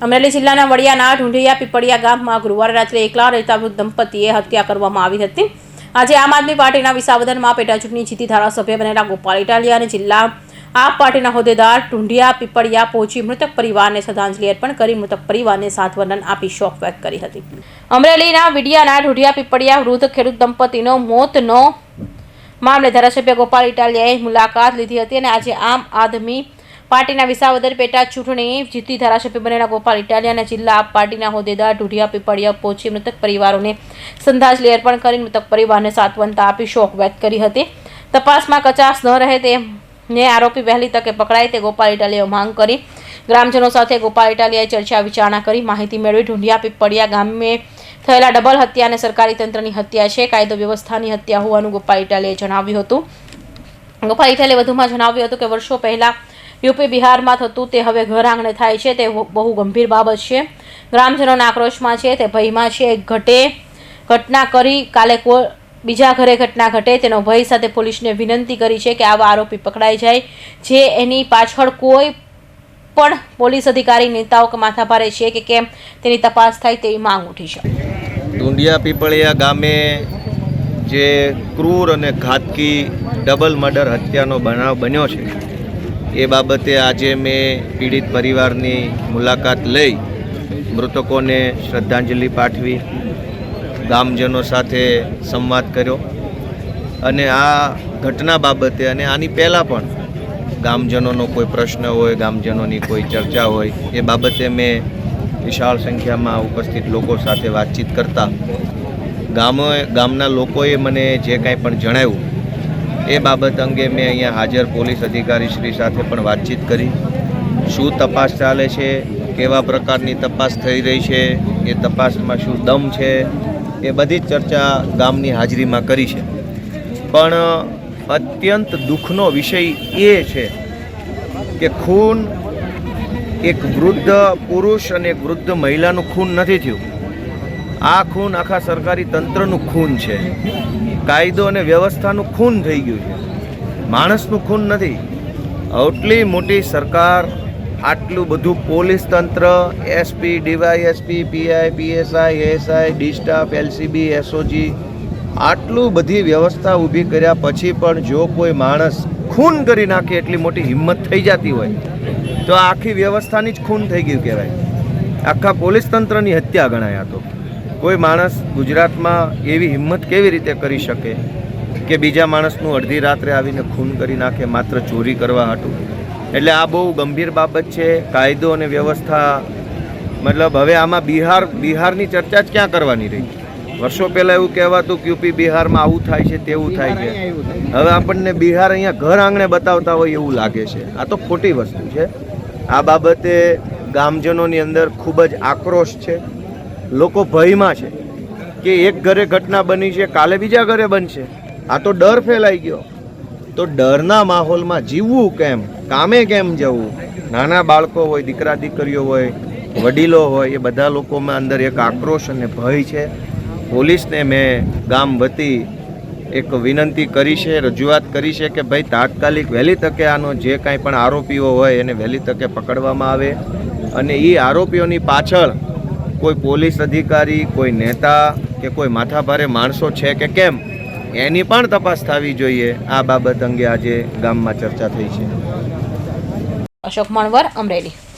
અમરેલી જિલ્લાના વડિયાના ઢુંઢિયા પીપળિયા ગામમાં ગુરુવારે રાત્રે એકલા રહેતા વૃદ્ધ દંપતીએ હત્યા કરવામાં આવી હતી. આજે આમ આદમી પાર્ટીના વિસાવદનમાં પેટા ચૂંટણી જીતી ધારાસભ્ય બનેલા ગોપાલ ઇટાલિયા અને જિલ્લા આપ પાર્ટીના હોદ્દેદાર ઢુંઢિયા પીપળિયા પહોંચી મૃતક પરિવારને શ્રદ્ધાંજલિ અર્પણ કરી મૃતક પરિવારને સાંત્વનન આપી શોક વ્યક્ત કરી હતી. અમરેલીના વિડિયાના ઢુંઢિયા પીપળિયા વૃદ્ધ ખેડૂત દંપતીનો મોતનો મામલે ધારાસભ્ય ગોપાલ ઇટાલિયાએ મુલાકાત લીધી હતી અને આજે આમ આદમી પાર્ટીના વિસાવદર પેટા ચૂંટણી જીતી ધારાસભ્ય બનેલા ગોપાલ ઇટાલિયાના જિલ્લા આપ પાર્ટીના હોદ્દેદાર ઢુઢિયા પીપળિયા પહોંચી મૃતક પરિવારોને શ્રદ્ધાંજલિ અર્પણ કરી મૃતક પરિવારને સાંત્વનતા આપી શોક વ્યક્ત કરી હતી. તપાસમાં કચાશ ન રહે તેને આરોપી વહેલી તકે પકડાય તે ગોપાલ ઇટાલિયાએ માંગ કરી. ગ્રામજનો સાથે ગોપાલ ઇટાલિયાએ ચર્ચા વિચારણા કરી. માહિતી મેળવી ઢુંઢિયા પીપળિયા ગામે થયેલા ડબલ હત્યા અને સરકારી તંત્રની હત્યા છે. કાયદો વ્યવસ્થાની હત્યા હોવાનું ગોપાલ ઇટાલિયાએ જણાવ્યું હતું. ગોપાલ ઇટાલિયાએ વધુમાં જણાવ્યું હતું કે વર્ષો પહેલા યુપી બિહારમાં થતું તે હવે ઘર આંગણે થાય છે, તે બહુ ગંભીર બાબત છે. ગ્રામજનોના આક્રોશમાં છે, તે ભયમાં છે. ઘટે, ઘટના કરી, કાલે કો, બીજા ઘરે ઘટના ઘટે, તેનો ભય સાથે પોલીસને વિનંતી કરી છે કે આવા આરોપી પકડાઈ જાય, જે એની પાછળ કોઈ પણ પોલીસ અધિકારી, નેતાઓ કે માથાભારે છે કે કેમ તેની તપાસ થાય તેવી માંગ ઉઠી છે. ડુંડિયા પીપળિયા ગામે જે ક્રૂર અને ઘાતકી ડબલ મર્ડર હત્યાનો બનાવ બન્યો છે એ બાબતે આજે મેં પીડિત પરિવારની મુલાકાત લઈ મૃતકોને શ્રદ્ધાંજલિ પાઠવી, ગામજનો સાથે સંવાદ કર્યો અને આ ઘટના બાબતે અને આની પહેલાં પણ ગામજનોનો કોઈ પ્રશ્ન હોય, ગામજનોની કોઈ ચર્ચા હોય, એ બાબતે મેં વિશાળ સંખ્યામાં ઉપસ્થિત લોકો સાથે વાતચીત કરતા. ગામો ગામના લોકોએ મને જે કાંઈ પણ જણાવ્યું એ બાબત અંગે મેં અહીંયા હાજર પોલીસ અધિકારી શ્રી સાથે પણ વાતચીત કરી. શું તપાસ ચાલે છે? કેવા પ્રકારની તપાસ થઈ રહી છે? એ તપાસમાં શું દમ છે? એ બધી જ ચર્ચા ગામની હાજરીમાં કરી છે. પણ અત્યંત દુઃખનો વિષય એ છે કે ખૂન એક વૃદ્ધ પુરુષ અને એક વૃદ્ધ મહિલાનું ખૂન નથી થયું. આ ખૂન આખા સરકારી તંત્રનું ખૂન છે. કાયદો અને વ્યવસ્થાનું ખૂન થઈ ગયું છે. માણસનું ખૂન નથી. આટલી મોટી સરકાર, આટલું બધું પોલીસ તંત્ર, SP, DYSP, PI, PSI ASI D staff LCB, SOG, આટલું બધી વ્યવસ્થા ઊભી કર્યા પછી પણ જો કોઈ માણસ ખૂન કરી નાખે એટલી મોટી હિંમત થઈ જતી હોય, તો આખી વ્યવસ્થાની જ ખૂન થઈ ગયું કહેવાય. આખા પોલીસ તંત્રની હત્યા ગણાય આ તો. કોઈ માણસ ગુજરાતમાં એવી હિંમત કેવી રીતે કરી શકે કે બીજા માણસનું અડધી રાત્રે આવીને ખૂન કરી નાખે માત્ર ચોરી કરવા હાટું? એટલે આ બહુ ગંભીર બાબત છે. કાયદો અને વ્યવસ્થા મતલબ હવે આમાં બિહાર બિહારની ચર્ચા જ ક્યાં કરવાની રહી? વર્ષો પહેલાં એવું કહેવાતું કે યુપી બિહારમાં આવું થાય છે તેવું થાય છે. હવે આપણને બિહાર અહીંયા ઘર આંગણે બતાવતા હોય એવું લાગે છે. આ તો ખોટી વસ્તુ છે. આ બાબતે ગામજનોની અંદર ખૂબ જ આક્રોશ છે. લોકો ભયમાં છે કે એક ઘરે ઘટના બની છે, કાલે બીજા ઘરે બનશે. આ તો ડર ફેલાઈ ગયો. તો ડરના માહોલમાં જીવવું કેમ? કામે કેમ જવું? નાના બાળકો હોય, દીકરા દીકરીઓ હોય, વડીલો હોય, એ બધા લોકોમાં અંદર એક આક્રોશ અને ભય છે. પોલીસને મેં ગામ વતી એક વિનંતી કરી છે, રજૂઆત કરી છે કે ભાઈ, તાત્કાલિક વહેલી તકે આનો જે કાંઈ પણ આરોપીઓ હોય એને વહેલી તકે પકડવામાં આવે. અને એ આરોપીઓની પાછળ કોઈ પોલીસ અધિકારી, કોઈ નેતા કે કોઈ માથાભારે માણસો છે કે કેમ? એની પણ તપાસ થવી જોઈએ. આ બાબત અંગે આજે ગામમાં ચર્ચા થઈ છે. અશોક મણવર, અમરેલી.